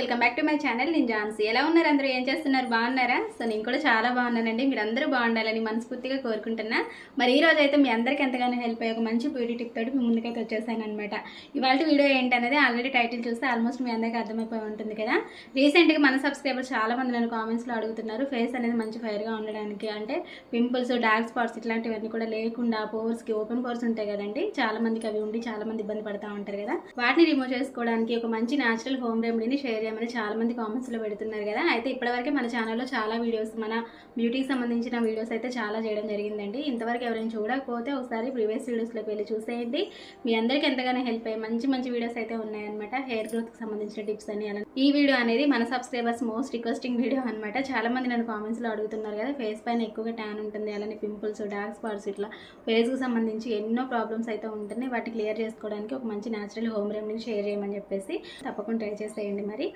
Welcome back to my channel. నేను జాన్సీ. ఎలా ఉన్నారు అందరూ? ఏం చేస్తున్నారు? బాగున్నారా? సో నేను కూడా చాలా బాగున్నానండి. మీరు బాగుండాలని మనస్ఫూర్తిగా కోరుకుంటున్నా. మరి ఈ రోజు అయితే మీ అందరికీ ఎంతగానో హెల్ప్ అయ్యే ఒక మంచి బ్యూటీ టిప్ తోటి మీ ముందుకైతే వచ్చేసాను అనమాట ఇవాళ వీడియో ఏంటనేది ఆల్రెడీ టైటిల్ చూస్తే ఆల్మోస్ట్ మీ అందరికీ అర్థమైపోయి ఉంటుంది కదా. రీసెంట్గా మన సబ్స్క్రైబర్ చాలా మంది నన్ను కామెంట్స్లో అడుగుతున్నారు. ఫేస్ అనేది మంచి ఫైర్గా ఉండడానికి. అంటే పింపుల్స్ డార్క్ స్పాట్స్ ఇట్లాంటివన్నీ కూడా లేకుండా పోర్స్కి ఓపెన్ పోర్స్ ఉంటాయి కదండి. చాలా మందికి అవి ఉండి చాలా మంది ఇబ్బంది పడతా ఉంటారు కదా. వాటిని రిమూవ్ చేసుకోవడానికి ఒక మంచి న్యాచురల్ హోమ్ రెమెడీని షేర్ చేయలేమని చాలామంది కామెంట్స్లో పెడుతున్నారు కదా. అయితే ఇప్పటివరకు మన ఛానల్లో చాలా వీడియోస్ మన బ్యూటీకి సంబంధించిన వీడియోస్ అయితే చాలా చేయడం జరిగిందండి. ఇంతవరకు ఎవరైనా చూడకపోతే ఒకసారి ప్రీవియస్ వీడియోస్లోకి వెళ్ళి చూసేయండి. మీ అందరికీ ఎంతగానో హెల్ప్ అయ్యి మంచి మంచి వీడియోస్ అయితే ఉన్నాయన్నమాట. హెయిర్ గ్రోత్కి సంబంధించిన టిప్స్ అని అలా ఈ వీడియో అనేది మన సబ్స్క్రైబర్స్ మోస్ట్ రిక్వెస్టింగ్ వీడియో అనమాట చాలా మంది నన్ను కామెంట్స్లో అడుగుతున్నారు కదా ఫేస్ పైన ఎక్కువగా ట్యాన్ ఉంటుంది అలానే పింపుల్స్ డార్క్ స్పాట్స్ ఇట్లా ఫేస్కి సంబంధించి ఎన్నో ప్రాబ్లమ్స్ అయితే ఉంటున్నాయి. వాటిని క్లియర్ చేసుకోవడానికి ఒక మంచి న్యాచురల్ హోమ్ రెమెడీని షేర్ చేయమని చెప్పేసి తప్పకుండా ట్రై చేసేయండి మరి.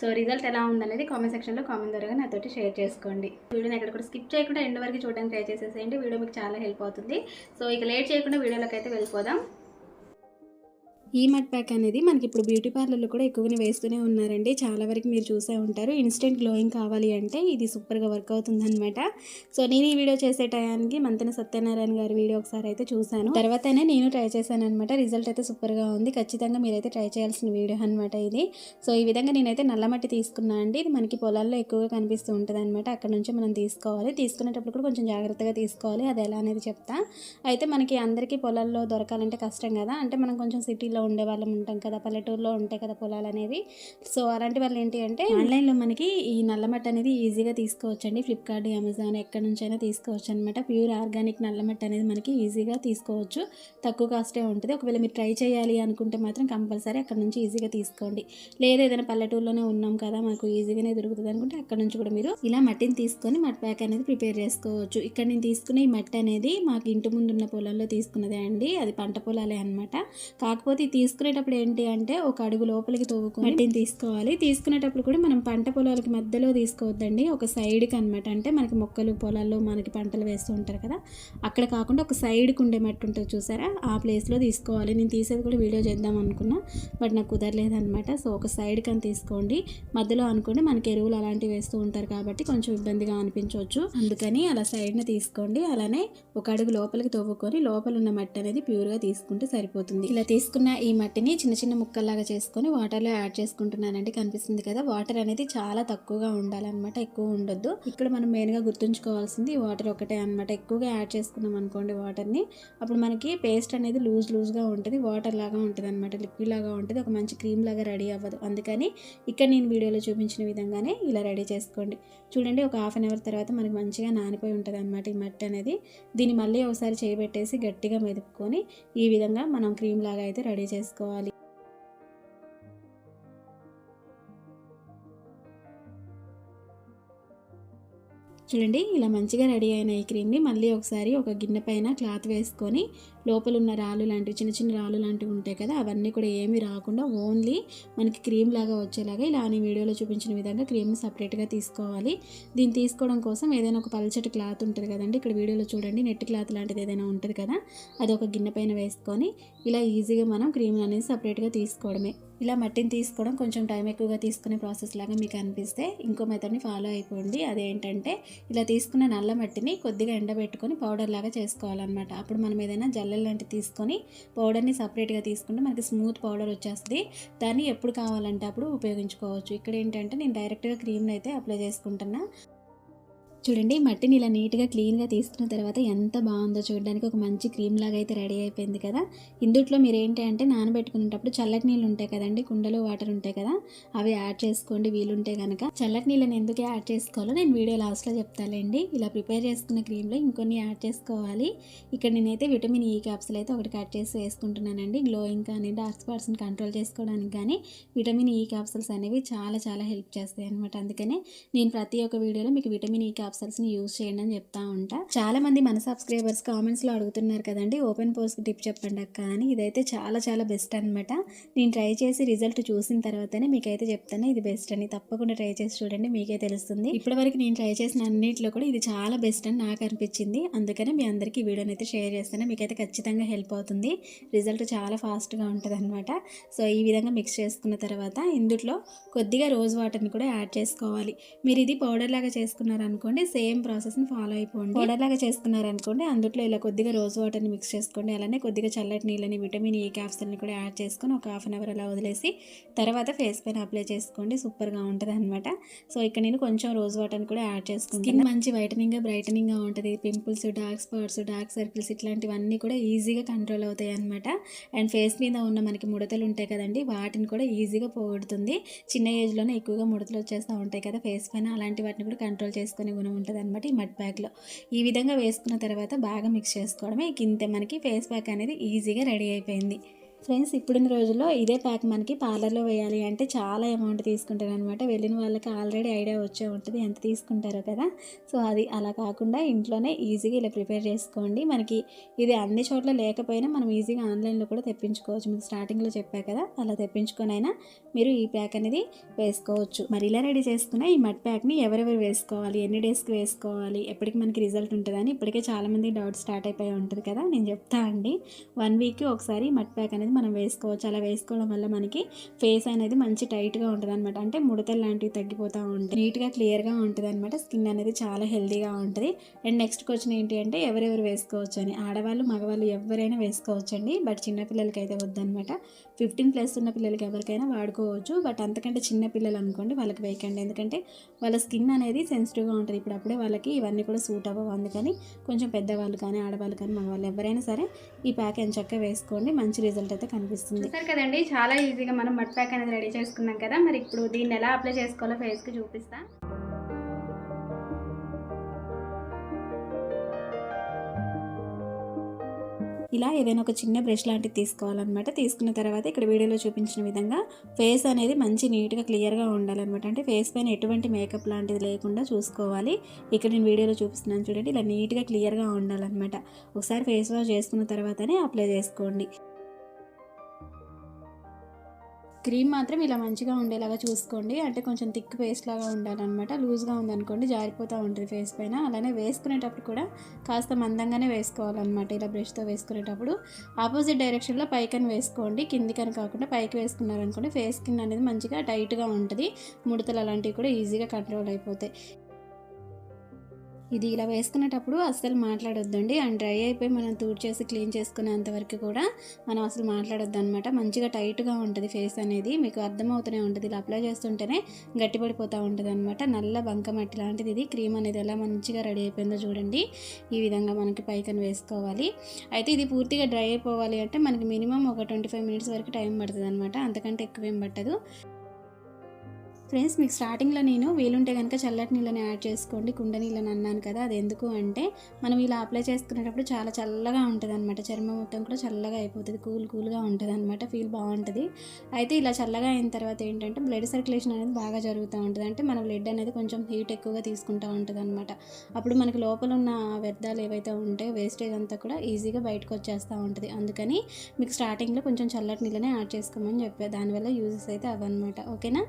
సో రిజల్ట్ ఎలా ఉందనేది కామెంట్ సెక్షన్లో కామెంట్ ద్వారా నాతోటి షేర్ చేసుకోండి. వీడియోని ఎక్కడ కూడా స్కిప్ చేయకుండా ఎండ్ వరకు చూడడానికి ట్రై చేసేసేయండి. వీడియో మీకు చాలా హెల్ప్ అవుతుంది. సో ఇక లేట్ చేయకుండా వీడియోలోకి అయితే వెళ్ళిపోదాం. ఈ మడ్ ప్యాక్ అనేది మనకి ఇప్పుడు బ్యూటీ పార్లర్లో కూడా ఎక్కువగా వేస్తూనే ఉన్నారండి. చాలా వరకు మీరు చూసే ఉంటారు. ఇన్స్టెంట్ గ్లోయింగ్ కావాలి అంటే ఇది సూపర్గా వర్క్ అవుతుంది అనమాట సో నేను ఈ వీడియో చేసే టయానికి మంతెన సత్యనారాయణ గారి వీడియో ఒకసారి అయితే చూశాను. తర్వాతనే నేను ట్రై చేశాను అనమాట రిజల్ట్ అయితే సూపర్గా ఉంది. ఖచ్చితంగా మీరైతే ట్రై చేయాల్సిన వీడియో అనమాట ఇది. సో ఈ విధంగా నేనైతే నల్లమట్టి తీసుకున్నా అండి. ఇది మనకి పొలాల్లో ఎక్కువగా కనిపిస్తూ ఉంటుంది అనమాట అక్కడ నుంచి మనం తీసుకోవాలి. తీసుకునేటప్పుడు కూడా కొంచెం జాగ్రత్తగా తీసుకోవాలి. అది ఎలా అనేది చెప్తా. అయితే మనకి అందరికీ పొలాల్లో దొరకాలంటే కష్టం కదా. అంటే మనం కొంచెం సిటీలో ఉండే వాళ్ళం ఉంటాం కదా పల్లెటూరులో ఉంటాయి కదా పొలాలు అనేవి. సో అలాంటి వాళ్ళు ఏంటి అంటే ఆన్లైన్లో మనకి ఈ నల్లమట్టి అనేది ఈజీగా తీసుకోవచ్చు అండి ఫ్లిప్కార్ట్ అమెజాన్ ఎక్కడి నుంచైనా తీసుకోవచ్చు అనమాట ప్యూర్ ఆర్గానిక్ నల్లమట్టి అనేది మనకి ఈజీగా తీసుకోవచ్చు. తక్కువ కాస్టే ఉంటుంది. ఒకవేళ మీరు ట్రై చేయాలి అనుకుంటే మాత్రం కంపల్సరీ అక్కడ నుంచి ఈజీగా తీసుకోండి. లేదా ఏదైనా పల్లెటూరులోనే ఉన్నాం కదా మనకు ఈజీగానే దొరుకుతుంది అనుకుంటే అక్కడ నుంచి కూడా మీరు ఇలా మట్టిని తీసుకొని మట్ ప్యాక్ అనేది ప్రిపేర్ చేసుకోవచ్చు. ఇక్కడ నేను తీసుకునే ఈ మట్టి అనేది మాకు ఇంటి ముందు ఉన్న పొలాల్లో తీసుకున్నదే అండి. అది పంట పొలాలే అనమాట కాకపోతే తీసుకునేటప్పుడు ఏంటి అంటే ఒక అడుగు లోపలికి తవ్వుకొని మట్టిని తీసుకోవాలి. తీసుకునేటప్పుడు కూడా మనం పంట పొలాలకి మధ్యలో తీసుకోవద్దండి. ఒక సైడ్కి అనమాట అంటే మనకి మొక్కలు పొలాల్లో మనకి పంటలు వేస్తూ ఉంటారు కదా. అక్కడ కాకుండా ఒక సైడ్కి ఉండే మట్టి ఉంటుంది చూసారా? ఆ ప్లేస్లో తీసుకోవాలి. నేను తీసేది కూడా వీడియో చేద్దాం అనుకున్నా బట్ నాకు కుదరలేదు అనమాట సో ఒక సైడ్కి అని తీసుకోండి. మధ్యలో అనుకోండి మనకి ఎరువులు అలాంటివి వేస్తూ ఉంటారు కాబట్టి కొంచెం ఇబ్బందిగా అనిపించవచ్చు. అందుకని అలా సైడ్ని తీసుకోండి. అలానే ఒక అడుగు లోపలికి తవ్వుకొని లోపల ఉన్న మట్టి అనేది ప్యూర్గా తీసుకుంటే సరిపోతుంది. ఇలా తీసుకున్న ఈ మట్టిని చిన్న చిన్న ముక్కల్లాగా చేసుకొని వాటర్లో యాడ్ చేసుకుంటున్నానండి. కనిపిస్తుంది కదా వాటర్ అనేది చాలా తక్కువగా ఉండాలన్నమాట ఎక్కువ ఉండొద్దు. ఇక్కడ మనం మెయిన్గా గుర్తుంచుకోవాల్సింది వాటర్ ఒకటే అనమాట ఎక్కువగా యాడ్ చేసుకున్నాం అనుకోండి వాటర్ని అప్పుడు మనకి పేస్ట్ అనేది లూజ్ లూజ్గా ఉంటుంది వాటర్ లాగా ఉంటుంది అనమాట లిక్విడ్ లాగా ఉంటుంది ఒక మంచి క్రీమ్ లాగా రెడీ అవ్వదు. అందుకని ఇక్కడ నేను వీడియోలో చూపించిన విధంగానే ఇలా రెడీ చేసుకోండి. చూడండి ఒక హాఫ్ అన్ అవర్ తర్వాత మనకి మంచిగా నానిపోయి ఉంటుంది అనమాట ఈ మట్టి అనేది. దీన్ని మళ్ళీ ఒకసారి చేయబెట్టేసి గట్టిగా మెదుపుకొని ఈ విధంగా మనం క్రీమ్ లాగా అయితే రెడీ చేసుకోవాలి. చూడండి ఇలా మంచిగా రెడీ అయిన ఈ క్రీమ్ని మళ్ళీ ఒకసారి ఒక గిన్నె పైన క్లాత్ వేసుకొని లోపల ఉన్న రాళ్ళు లాంటివి చిన్న చిన్న రాళ్ళు లాంటివి ఉంటాయి కదా అవన్నీ కూడా ఏమీ రాకుండా ఓన్లీ మనకి క్రీమ్ లాగా వచ్చేలాగా ఇలా నేను వీడియోలో చూపించిన విధంగా క్రీమ్ని సపరేట్గా తీసుకోవాలి. దీన్ని తీసుకోవడం కోసం ఏదైనా ఒక పల్చటి క్లాత్ ఉంటుంది కదండి ఇక్కడ వీడియోలో చూడండి నెట్ క్లాత్ లాంటిది ఏదైనా ఉంటుంది కదా అది ఒక గిన్నె పైన వేసుకొని ఇలా ఈజీగా మనం క్రీమ్ అనేది సపరేట్గా తీసుకోవడమే. ఇలా మట్టిని తీసుకోవడం కొంచెం టైం ఎక్కువగా తీసుకునే ప్రాసెస్ లాగా మీకు అనిపిస్తే ఇంకో మెథడ్ని ఫాలో అయిపోండి. అదేంటంటే ఇలా తీసుకున్న నల్ల మట్టిని కొద్దిగా ఎండబెట్టుకొని పౌడర్ లాగా చేసుకోవాలన్నమాట. అప్పుడు మనం ఏదైనా జల్లెలు లాంటివి తీసుకొని పౌడర్ని సపరేట్గా తీసుకుంటే మనకి స్మూత్ పౌడర్ వచ్చేస్తుంది. దాన్ని ఎప్పుడు కావాలంటే అప్పుడు ఉపయోగించుకోవచ్చు. ఇక్కడ ఏంటంటే నేను డైరెక్ట్గా క్రీమ్ని అయితే అప్లై చేసుకుంటున్నా. చూడండి మట్టిని ఇలా నీట్గా క్లీన్గా తీసుకున్న తర్వాత ఎంత బాగుందో చూడడానికి ఒక మంచి క్రీమ్ లాగా అయితే రెడీ అయిపోయింది కదా. ఇందుట్లో మీరు ఏంటి అంటే నానబెట్టుకునేటప్పుడు చల్లటి నీళ్ళు ఉంటాయి కదండి కుండలో వాటర్ ఉంటాయి కదా అవి యాడ్ చేసుకోండి వీలుంటే కనుక చల్లటి నీళ్ళని ఎందుకు యాడ్ చేసుకోవాలో నేను వీడియో లాస్ట్లో చెప్తాలేండి. ఇలా ప్రిపేర్ చేసుకున్న క్రీమ్లో ఇంకొన్ని యాడ్ చేసుకోవాలి. ఇక్కడ నేనైతే విటమిన్ ఈ క్యాప్సుల్ అయితే ఒకటి కట్ చేసి వేసుకుంటున్నానండి. గ్లోయింగ్ కానీ డార్క్ స్పాట్స్ని కంట్రోల్ చేసుకోవడానికి కానీ విటమిన్ ఈ క్యాప్సుల్స్ అనేవి చాలా చాలా హెల్ప్ చేస్తాయి అనమాట అందుకనే నేను ప్రతి ఒక్క వీడియోలో మీకు విటమిన్ ఈ క్యాప్సుల్ని యూజ్ చేయండి అని చెప్తా ఉంటా. చాలా మంది మన సబ్స్క్రైబర్స్ కామెంట్స్లో అడుగుతున్నారు కదండి ఓపెన్ పోస్ట్ టిప్ చెప్పండి అక్క అని. ఇదైతే చాలా చాలా బెస్ట్ అనమాట నేను ట్రై చేసి రిజల్ట్ చూసిన తర్వాతనే మీకైతే చెప్తాను ఇది బెస్ట్ అని. తప్పకుండా ట్రై చేసి చూడండి మీకే తెలుస్తుంది. ఇప్పటి వరకు నేను ట్రై చేసిన అన్నింటిలో కూడా ఇది చాలా బెస్ట్ అని నాకు అనిపించింది. అందుకనే మీ అందరికీ ఈ వీడియోని అయితే షేర్ చేస్తాను. మీకైతే ఖచ్చితంగా హెల్ప్ అవుతుంది. రిజల్ట్ చాలా ఫాస్ట్గా ఉంటుంది అనమాట సో ఈ విధంగా మిక్స్ చేసుకున్న తర్వాత ఇందులో కొద్దిగా రోజ్ వాటర్ని కూడా యాడ్ చేసుకోవాలి. మీరు ఇది పౌడర్ లాగా చేసుకున్నారనుకోండి సేమ్ ప్రాసెస్ని ఫాలో అయిపోండి. పౌడర్ లాగా చేసుకున్నారనుకోండి అందులో ఇలా కొద్దిగా రోజ్ వాటర్ని మిక్స్ చేసుకోండి అలానే కొద్దిగా చల్లటి నీళ్ళని విటమిన్ ఈ క్యాప్సల్ని కూడా యాడ్ చేసుకొని ఒక హాఫ్ అన్ అవర్ అలా వదిలేసి తర్వాత ఫేస్ పైన అప్లై చేసుకోండి సూపర్గా ఉంటుంది అనమాట సో ఇక్కడ నేను కొంచెం రోజ్ వాటర్ని కూడా యాడ్ చేసుకుంటాను. స్కిన్ మంచి వైటనింగ్గా బ్రైటనింగ్గా ఉంటుంది. Pimples dark spots dark circles ఇట్లాంటివన్నీ కూడా ఈజీగా కంట్రోల్ అవుతాయి అనమాట అండ్ ఫేస్ మీద ఉన్న మనకి ముడతలు ఉంటాయి కదండి వాటిని కూడా ఈజీగా పోగొడుతుంది. చిన్న ఏజ్లోనే ఎక్కువగా ముడతలు వచ్చేస్తూ ఉంటాయి కదా ఫేస్ పైన. అలాంటి వాటిని కూడా కంట్రోల్ చేసుకునే గుణం ఉంటుంది అనమాట ఈ మడ్ ప్యాక్లో. ఈ విధంగా వేసుకున్న తర్వాత బాగా మిక్స్ చేసుకోవడమే. ఇంతే మనకి ఫేస్ ప్యాక్ అనేది ఈజీగా రెడీ అయిపోయింది. ఫ్రెండ్స్ ఇప్పుడున్న రోజుల్లో ఇదే ప్యాక్ మనకి పార్లర్లో వేయాలి అంటే చాలా అమౌంట్ తీసుకుంటారు అనమాట వెళ్ళిన వాళ్ళకి ఆల్రెడీ ఐడియా వచ్చే ఉంటుంది ఎంత తీసుకుంటారో కదా. సో అది అలా కాకుండా ఇంట్లోనే ఈజీగా ఇలా ప్రిపేర్ చేసుకోండి. మనకి ఇది అన్ని చోట్ల లేకపోయినా మనం ఈజీగా ఆన్లైన్లో కూడా తెప్పించుకోవచ్చు. మీకు స్టార్టింగ్లో చెప్పా కదా అలా తెప్పించుకొనైనా మీరు ఈ ప్యాక్ అనేది వేసుకోవచ్చు. మరి ఇలా రెడీ చేసుకున్న ఈ మడ్ ప్యాక్ని ఎవరెవరు వేసుకోవాలి ఎన్ని డేస్కి వేసుకోవాలి ఎప్పటికి మనకి రిజల్ట్ ఉంటుందని ఇప్పటికే చాలామంది డౌట్ స్టార్ట్ అయిపోయి ఉంటుంది కదా. నేను చెప్తా అండి వన్ వీక్కి ఒకసారి మడ్ ప్యాక్ అనేది మనం వేసుకోవచ్చు. అలా వేసుకోవడం వల్ల మనకి ఫేస్ అనేది మంచి టైట్గా ఉంటుంది అనమాట అంటే ముడతలు లాంటివి తగ్గిపోతూ ఉంటాయి. నీట్గా క్లియర్గా ఉంటుంది అనమాట స్కిన్ అనేది చాలా హెల్దీగా ఉంటుంది. అండ్ నెక్స్ట్ క్వశ్చన్ ఏంటి అంటే ఎవరెవరు వేసుకోవచ్చు అని ఆడవాళ్ళు మగవాళ్ళు ఎవరైనా వేసుకోవచ్చు అండి బట్ చిన్నపిల్లలకి అయితే వద్దనమాట ఫిఫ్టీన్ ప్లస్ ఉన్న పిల్లలకి ఎవరికైనా వాడుకోవచ్చు. బట్ అంతకంటే చిన్న పిల్లలు అనుకోండి వాళ్ళకి వేయకండి. ఎందుకంటే వాళ్ళ స్కిన్ అనేది సెన్సిటివ్గా ఉంటుంది. ఇప్పుడు అప్పుడే వాళ్ళకి ఇవన్నీ కూడా సూట్ అవ్వవు. అందుకని కొంచెం పెద్దవాళ్ళు కానీ ఆడవాళ్ళు కానీ మగవాళ్ళు ఎవరైనా సరే ఈ ప్యాక్ ఎంచక్క వేసుకోండి. మంచి రిజల్ట్ అయితే కనిపిస్తుంది. చూసారు కదండి చాలా ఈజీగా మనం మడ్ ప్యాక్ అనేది రెడీ చేసుకున్నాం కదా మరి ఇప్పుడు దీన్ని ఎలా అప్లై చేసుకోవాలో ఫేస్కి చూపిస్తా. ఇలా ఏదైనా ఒక చిన్న బ్రష్ లాంటిది తీసుకోవాలన్నమాట. తీసుకున్న తర్వాత ఇక్కడ వీడియోలో చూపించిన విధంగా ఫేస్ అనేది మంచి నీట్గా క్లియర్గా ఉండాలన్నమాట. అంటే ఫేస్ పైన ఎటువంటి మేకప్ లాంటిది లేకుండా చూసుకోవాలి. ఇక్కడ నేను వీడియోలో చూపిస్తున్నాను చూడండి ఇలా నీట్గా క్లియర్గా ఉండాలన్నమాట. ఒకసారి ఫేస్ వాష్ చేసుకున్న తర్వాతనే అప్లై చేసుకోండి. క్రీమ్ మాత్రం ఇలా మంచిగా ఉండేలాగా చూసుకోండి. అంటే కొంచెం థిక్ పేస్ట్ లాగా ఉండాలన్నమాట. లూజ్గా ఉందనుకోండి జారిపోతూ ఉంటుంది ఫేస్ పైన. అలానే వేసుకునేటప్పుడు కూడా కాస్త మందంగానే వేసుకోవాలన్నమాట ఇలా బ్రష్తో వేసుకునేటప్పుడు. ఆపోజిట్ డైరెక్షన్లో పైకని వేసుకోండి. కిందికని కాకుండా పైకి వేసుకున్నారనుకోండి ఫేస్ స్కిన్ అనేది మంచిగా టైట్గా ఉంటుంది. ముడతలు అలాంటివి కూడా ఈజీగా కంట్రోల్ అయిపోతాయి. ఇది ఇలా వేసుకునేటప్పుడు అస్సలు మాట్లాడొద్దండి. అండ్ డ్రై అయిపోయి మనం తూడ్చేసి క్లీన్ చేసుకునేంత వరకు కూడా మనం అసలు మాట్లాడొద్దు అనమాట మంచిగా టైట్గా ఉంటుంది ఫేస్ అనేది. మీకు అర్థమవుతూనే ఉంటుంది. ఇలా అప్లై చేస్తుంటేనే గట్టిపడిపోతూ ఉంటుంది అనమాట నల్ల బంకమట్టి లాంటిది ఇది. క్రీమ్ అనేది ఎలా మంచిగా రెడీ అయిపోయిందో చూడండి. ఈ విధంగా మనకి పైకన్ వేసుకోవాలి. అయితే ఇది పూర్తిగా డ్రై అయిపోవాలి అంటే మనకి మినిమం ఒక ట్వంటీ ఫైవ్ మినిట్స్ వరకు టైం పడుతుంది అనమాట అంతకంటే ఎక్కువ ఏం పట్టదు. ఫ్రెండ్స్ మీకు స్టార్టింగ్లో నేను వీలుంటే కనుక చల్లటి నీళ్ళని యాడ్ చేసుకోండి కుండ నీళ్ళని అన్నాను కదా అది ఎందుకు అంటే మనం ఇలా అప్లై చేసుకునేటప్పుడు చాలా చల్లగా ఉంటుంది అనమాట చర్మం మొత్తం కూడా చల్లగా అయిపోతుంది కూల్ కూల్గా ఉంటుంది అనమాట ఫీల్ బాగుంటుంది. అయితే ఇలా చల్లగా అయిన తర్వాత ఏంటంటే బ్లడ్ సర్క్యులేషన్ అనేది బాగా జరుగుతూ ఉంటుంది. అంటే మన బ్లడ్ అనేది కొంచెం హీట్ ఎక్కువగా తీసుకుంటూ ఉంటుంది అనమాట అప్పుడు మనకి లోపల ఉన్న వ్యర్థాలు ఏవైతే ఉంటాయో వేస్టేజ్ అంతా కూడా ఈజీగా బయటకు వచ్చేస్తూ ఉంటుంది. అందుకని మీకు స్టార్టింగ్లో కొంచెం చల్లటి నీళ్ళనే యాడ్ చేసుకోమని చెప్పారు దానివల్ల యూజెస్ అయితే అవన్నమాట ఓకేనా?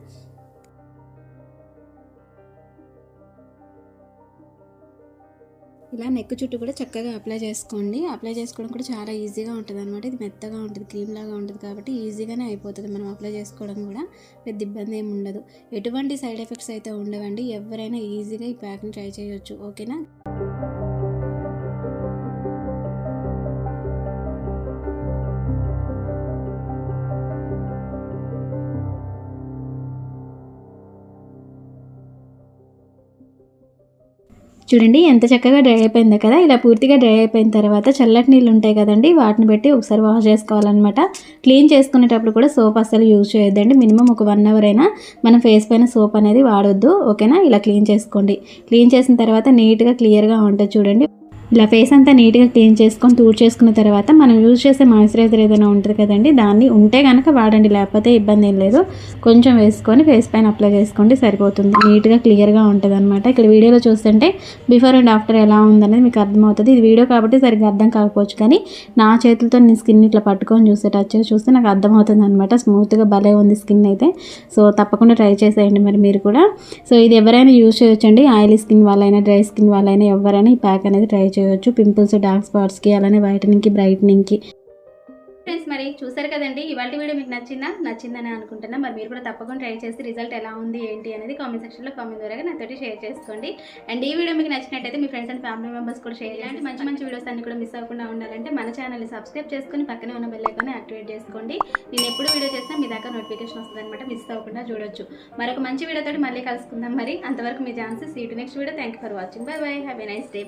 ఇలా నెక్ చుట్టూ కూడా చక్కగా అప్లై చేసుకోండి. అప్లై చేసుకోవడం కూడా చాలా ఈజీగా ఉంటుంది అనమాట ఇది మెత్తగా ఉంటుంది క్రీమ్ లాగా ఉంటుంది కాబట్టి ఈజీగానే అయిపోతుంది మనం అప్లై చేసుకోవడం కూడా. పెద్ద ఇబ్బంది ఏమి ఉండదు. ఎటువంటి సైడ్ ఎఫెక్ట్స్ అయితే ఉండవండి. ఎవరైనా ఈజీగా ఈ ప్యాక్ని ట్రై చేయొచ్చు. ఓకేనా చూడండి ఎంత చక్కగా డ్రై అయిపోయిందో కదా. ఇలా పూర్తిగా డ్రై అయిపోయిన తర్వాత చల్లటి నీళ్ళు ఉంటాయి కదండి వాటిని పెట్టి ఒకసారి వాష్ చేసుకోవాలన్నమాట. క్లీన్ చేసుకునేటప్పుడు కూడా సోప్ అస్సలు యూజ్ చేయొద్దండి. మినిమం ఒక వన్ అవర్ అయినా మన ఫేస్ పైన సోప్ అనేది వాడొద్దు. ఓకేనా? ఇలా క్లీన్ చేసుకోండి. క్లీన్ చేసిన తర్వాత నీట్గా క్లియర్గా ఉంటుంది చూడండి. ఇలా ఫేస్ అంతా నీట్గా క్లీన్ చేసుకొని తూడ్ చేసుకున్న తర్వాత మనం యూజ్ చేసే మాయిశ్చరైజర్ ఏదైనా ఉంటుంది కదండి దాన్ని ఉంటే కనుక వాడండి లేకపోతే ఇబ్బంది ఏం లేదు. కొంచెం వేసుకొని ఫేస్ పైన అప్లై చేసుకోండి సరిపోతుంది. నీట్గా క్లియర్గా ఉంటుంది అనమాట ఇక్కడ వీడియోలో చూస్తుంటే బిఫోర్ అండ్ ఆఫ్టర్ ఎలా ఉందనేది మీకు అర్థమవుతుంది. ఇది వీడియో కాబట్టి సరిగ్గా అర్థం కాకపోవచ్చు కానీ నా చేతులతో నేను స్కిన్ ఇట్లా పట్టుకొని చూస్తే టచ్ చూస్తే నాకు అర్థమవుతుంది అనమాట స్మూత్గా భలే ఉంది స్కిన్ అయితే. సో తప్పకుండా ట్రై చేసేయండి మరి మీరు కూడా. సో ఇది ఎవరైనా యూజ్ చేయొచ్చండి. ఆయిలీ స్కిన్ వాళ్ళైనా డ్రై స్కిన్ వాళ్ళైనా ఎవరైనా ఈ ప్యాక్ అనేది ట్రై చేయొచ్చు. పింపుల్స్ డార్క్ స్పాట్స్కి అలానే వైటనింగ్కి బ్రైట్నింగ్కి. ఫ్రెండ్స్ మరి చూసారు కదండి ఇవాళ వీడియో మీకు నచ్చిందా? నచ్చిందని అనుకుంటున్నా. మరి మీరు కూడా తప్పకుండా ట్రై చేసి రిజల్ట్ ఎలా ఉంది ఏంటి అనేది కామెంట్ సెక్షన్లో కామెంట్ ద్వారా నాతోటి షేర్ చేసుకోండి. అండ్ ఈ వీడియో మీకు నచ్చినట్టయితే మీ ఫ్రెండ్స్ అండ్ ఫ్యామిలీ మెంబర్స్ కూడా షేర్ చేయండి మంచి మంచి వీడియోస్ అన్ని కూడా మిస్ అవ్వకుండా ఉండాలంటే మన ఛానల్ని సబ్స్క్రైబ్ చేసుకొని పక్కనే ఉన్న బెల్ ఐకాన్ని యాక్టివేట్ చేసుకోండి. నేను ఎప్పుడు వీడియో చేసినా మీ దాకా నోటిఫికేషన్ వస్తుందన్నమాట మిస్ అవ్వకుండా చూడొచ్చు. మరొక మంచి వీడియోతో మళ్ళీ కలుసుకుందాం మరి. అంతవరకు మీ ఛాన్సెస్ seat next video thank you for watching bye bye have a nice day